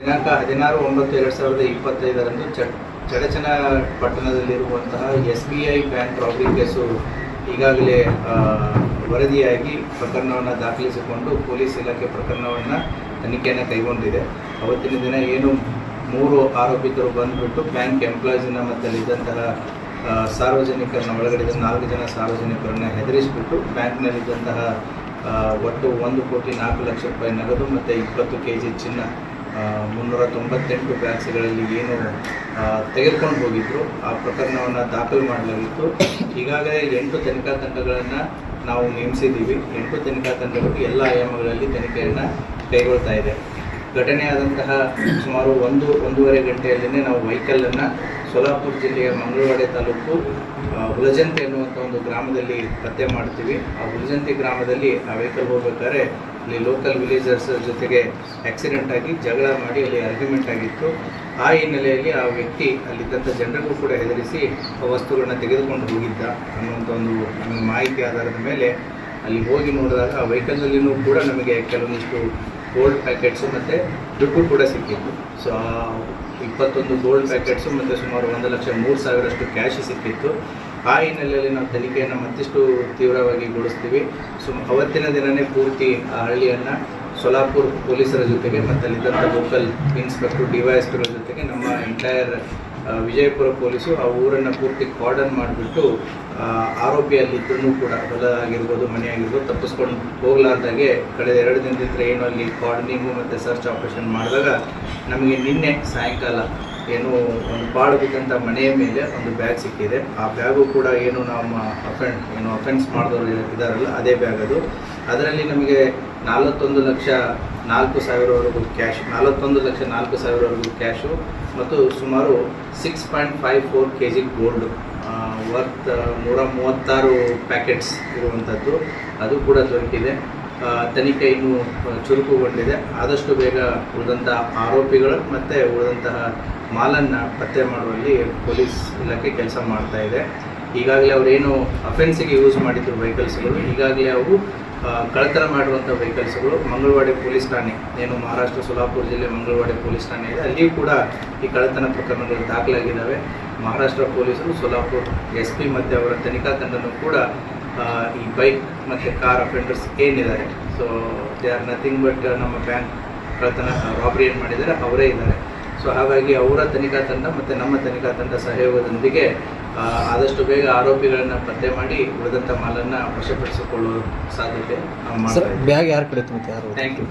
ದಿನಾಂಕ ಹದಿನಾರು ಒಂಬತ್ತು ಎರಡು ಸಾವಿರದ ಇಪ್ಪತ್ತೈದರಂದು ಚಡಚನ ಪಟ್ಟಣದಲ್ಲಿರುವಂತಹ S B I bank robbery case ಈಗಾಗಲೇ ವರದಿಯಾಗಿ ಪ್ರಕರಣವನ್ನು ದಾಖಲಿಸಿಕೊಂಡು ಪೊಲೀಸ್ ಇಲಾಖೆ ಪ್ರಕರಣವನ್ನು ತನಿಖೆಯನ್ನು ಕೈಗೊಂಡಿದೆ. ಅವತ್ತಿನ ದಿನ ಏನು ಮೂರು ಆರೋಪಿತರು ಬಂದುಬಿಟ್ಟು ಬ್ಯಾಂಕ್ ಎಂಪ್ಲಾಯೀಸನ್ನ ಮತ್ತು ಇದ್ದಂತಹ ಆ, ಸಾರ್ವಜನಿಕರನ್ನ ಒಳಗಡೆ ನಾಲ್ಕು ಜನ ಸಾರ್ವಜನಿಕರನ್ನ ಹೆದರಿಸಿಬಿಟ್ಟು ಬ್ಯಾಂಕ್ನಲ್ಲಿದ್ದಂತಹ ಒಟ್ಟು ಒಂದು ಕೋಟಿ ನಾಲ್ಕು ಲಕ್ಷ ರೂಪಾಯಿ ನಗದು ಮತ್ತು ಇಪ್ಪತ್ತು ಕೆ ಜಿ ಚಿನ್ನ ಮುನ್ನೂರ ತೊಂಬತ್ತೆಂಟು ಬ್ಯಾಗ್ಸ್ಗಳಲ್ಲಿ ಏನು ತೆಗೆದುಕೊಂಡು ಹೋಗಿದ್ರು. ಆ ಪ್ರಕರಣವನ್ನು ದಾಖಲು ಮಾಡಲಾಗಿತ್ತು. ಈಗಾಗಲೇ ಎಂಟು ತನಿಖಾ ತಂಡಗಳನ್ನು ನಾವು ನೇಮಿಸಿದ್ದೀವಿ. ಎಂಟು ತನಿಖಾ ತಂಡಗಳು ಎಲ್ಲ ಆಯಾಮಗಳಲ್ಲಿ ತನಿಖೆಯನ್ನು ಕೈಗೊಳ್ತಾ ಇದೆ. ಘಟನೆ ಆದಂತಹ ಸುಮಾರು ಒಂದು, ಒಂದೂವರೆ ಗಂಟೆಯಲ್ಲೇ ನಾವು ವೆಹಿಕಲನ್ನು ಸೋಲಾಪುರ ಜಿಲ್ಲೆಯ ಮಂಗಳವಾಡೆ ತಾಲೂಕು ಹುಲಜಂತಿ ಎನ್ನುವಂಥ ಒಂದು ಗ್ರಾಮದಲ್ಲಿ ಪತ್ತೆ ಮಾಡ್ತೀವಿ. ಆ ಹುಲಜಂತೆ ಗ್ರಾಮದಲ್ಲಿ ಆ ವೆಹಿಕಲ್ ಹೋಗ್ಬೇಕಾದ್ರೆ ಅಲ್ಲಿ ಲೋಕಲ್ ವಿಲೇಜರ್ಸ್ ಜೊತೆಗೆ ಆಕ್ಸಿಡೆಂಟ್ ಆಗಿ ಜಗಳ ಮಾಡಿ ಅಲ್ಲಿ ಆರ್ಗ್ಯುಮೆಂಟ್ ಆಗಿತ್ತು. ಆ ಹಿನ್ನೆಲೆಯಲ್ಲಿ ಆ ವ್ಯಕ್ತಿ ಅಲ್ಲಿದ್ದಂಥ ಜನರಿಗೂ ಕೂಡ ಹೆದರಿಸಿ ಆ ವಸ್ತುಗಳನ್ನ ತೆಗೆದುಕೊಂಡು ಹೋಗಿದ್ದ ಅನ್ನುವಂಥ ಒಂದು ನಮಗೆ ಮಾಹಿತಿ ಆಧಾರದ ಮೇಲೆ ಅಲ್ಲಿ ಹೋಗಿ ನೋಡಿದಾಗ ಆ ವೆಹಿಕಲ್ನಲ್ಲಿನೂ ಕೂಡ ನಮಗೆ ಕೆಲವೊಂದಿಷ್ಟು ಗೋಲ್ಡ್ ಪ್ಯಾಕೆಟ್ಸು ಮತ್ತು ದುಡ್ಡು ಕೂಡ ಸಿಕ್ಕಿತ್ತು. ಸೊ ಆ ಇಪ್ಪತ್ತೊಂದು ಗೋಲ್ಡ್ ಪ್ಯಾಕೆಟ್ಸು ಮತ್ತು ಸುಮಾರು ಒಂದು ಲಕ್ಷ ಮೂರು ಸಾವಿರಷ್ಟು ಕ್ಯಾಶ್ ಸಿಕ್ಕಿತ್ತು. ಆ ಹಿನ್ನೆಲೆಯಲ್ಲಿ ನಾವು ತನಿಖೆಯನ್ನು ಮತ್ತಿಷ್ಟು ತೀವ್ರವಾಗಿ ಗೊಳಿಸ್ತೀವಿ ಸೊ, ಅವತ್ತಿನ ದಿನವೇ ಪೂರ್ತಿ ಆ ಹಳ್ಳಿಯನ್ನು ಸೊಲಾಪುರ್ ಪೊಲೀಸರ ಜೊತೆಗೆ ಮತ್ತು ಅಲ್ಲಿದ್ದಂಥ ಲೋಕಲ್ ಇನ್ಸ್ಪೆಕ್ಟರ್ ಡಿ ಜೊತೆಗೆ ನಮ್ಮ ಎಂಟೈರ್ ವಿಜಯಪುರ ಪೊಲೀಸು ಆ ಊರನ್ನು ಪೂರ್ತಿ ಕಾರ್ಡನ್ ಮಾಡಿಬಿಟ್ಟು ಆರೋಪಿ ಅಲ್ಲಿದ್ದರೂ ಕೂಡ ಹೊಲ ಆಗಿರ್ಬೋದು ಮನೆ ಆಗಿರ್ಬೋದು ತಪ್ಪಿಸ್ಕೊಂಡು ಹೋಗ್ಲಾರ್ದಾಗೆ ಕಳೆದ ಎರಡು ದಿನದಿಂದ ಏನು ಅಲ್ಲಿ ಕಾರ್ಡನಿಂಗು ಮತ್ತು ಸರ್ಚ್ ಆಪರೇಷನ್ ಮಾಡಿದಾಗ ನಮಗೆ ನಿನ್ನೆ ಸಾಯಂಕಾಲ ಏನು ಒಂದು ಪಾಳು ಬಿದ್ದಂಥ ಮನೆಯ ಮೇಲೆ ಒಂದು ಬ್ಯಾಗ್ ಸಿಕ್ಕಿದೆ. ಆ ಬ್ಯಾಗು ಕೂಡ ಏನು ನಮ್ಮ ಅಫೆಂಡ್ ಏನು ಅಫೆನ್ಸ್ ಮಾಡಿದವರು ಇದ್ದಾರಲ್ಲ ಅದೇ ಬ್ಯಾಗ್ ಅದು. ಅದರಲ್ಲಿ ನಮಗೆ ನಲವತ್ತೊಂದು ಲಕ್ಷ ನಾಲ್ಕು ಸಾವಿರವರೆಗೂ ಕ್ಯಾಶ್ ನಲವತ್ತೊಂದು ಲಕ್ಷ ನಾಲ್ಕು ಸಾವಿರವರೆಗೂ ಕ್ಯಾಶು ಮತ್ತು ಸುಮಾರು six point five four K G gold worth ನೂರ ಮೂವತ್ತಾರು ಪ್ಯಾಕೆಟ್ಸ್ ಇರುವಂಥದ್ದು ಅದು ಕೂಡ ದೊರಕಿದೆ. ತನಿಖೆ ಇನ್ನೂ ಚುರುಕುಗೊಂಡಿದೆ. ಆದಷ್ಟು ಬೇಗ ಉಳಿದಂತಹ ಆರೋಪಿಗಳು ಮತ್ತು ಉಳಿದಂತಹ ಮಾಲನ್ನು ಪತ್ತೆ ಮಾಡುವಲ್ಲಿ ಪೊಲೀಸ್ ಇಲಾಖೆ ಕೆಲಸ ಮಾಡ್ತಾ ಇದೆ. ಈಗಾಗಲೇ ಅವರೇನು ಅಫೆನ್ಸಿಗೆ ಯೂಸ್ ಮಾಡಿದ್ರು ವೆಹಿಕಲ್ಸ್ಗಳು ಈಗಾಗಲೇ ಅವು ಕಳ್ಳತನ ಮಾಡುವಂಥ ವೆಹಿಕಲ್ಸ್ಗಳು ಮಂಗಳವಾಡಿ ಪೊಲೀಸ್ ಠಾಣೆ, ಏನು ಮಹಾರಾಷ್ಟ್ರ ಸೊಲಾಪುರ ಜಿಲ್ಲೆ ಮಂಗಳವಾಡಿ ಪೊಲೀಸ್ ಠಾಣೆ ಇದೆ. ಅಲ್ಲಿಯೂ ಕೂಡ ಈ ಕಳ್ಳತನ ಪ್ರಕರಣಗಳು ದಾಖಲಾಗಿದ್ದಾವೆ. ಮಹಾರಾಷ್ಟ್ರ ಪೊಲೀಸರು, ಸೊಲಾಪುರ್ ಎಸ್ ಪಿ ಮತ್ತು ಅವರ ತನಿಖಾ ತಂಡನೂ ಕೂಡ ಈ ಬೈಕ್ ಮತ್ತು ಕಾರ್ ಅಫೆಂಡರ್ಸ್ ಏನಿದ್ದಾರೆ. So they are nothing but ನಮ್ಮ ಬ್ಯಾಂಕ್ ಕಳ್ಳತನ ರಾಬರಿ ಏನು ಮಾಡಿದ್ದಾರೆ, ಅವರೇ ಇದ್ದಾರೆ. ಸೊ ಹಾಗಾಗಿ ಅವರ ತನಿಖಾ ತಂಡ ಮತ್ತು ನಮ್ಮ ತನಿಖಾ ತಂಡ ಸಹಯೋಗದೊಂದಿಗೆ ಆದಷ್ಟು ಬೇಗ ಆರೋಪಿಗಳನ್ನು ಪತ್ತೆ ಮಾಡಿ ಉಳಿದಂಥ ಮಾಲನ್ನು ವಶಪಡಿಸಿಕೊಳ್ಳುವ ಸಾಧ್ಯತೆ ಬ್ಯಾಗ್ ಯಾರು ಕಡೆ ಮತ್ತೆ ಯಾರು? Thank you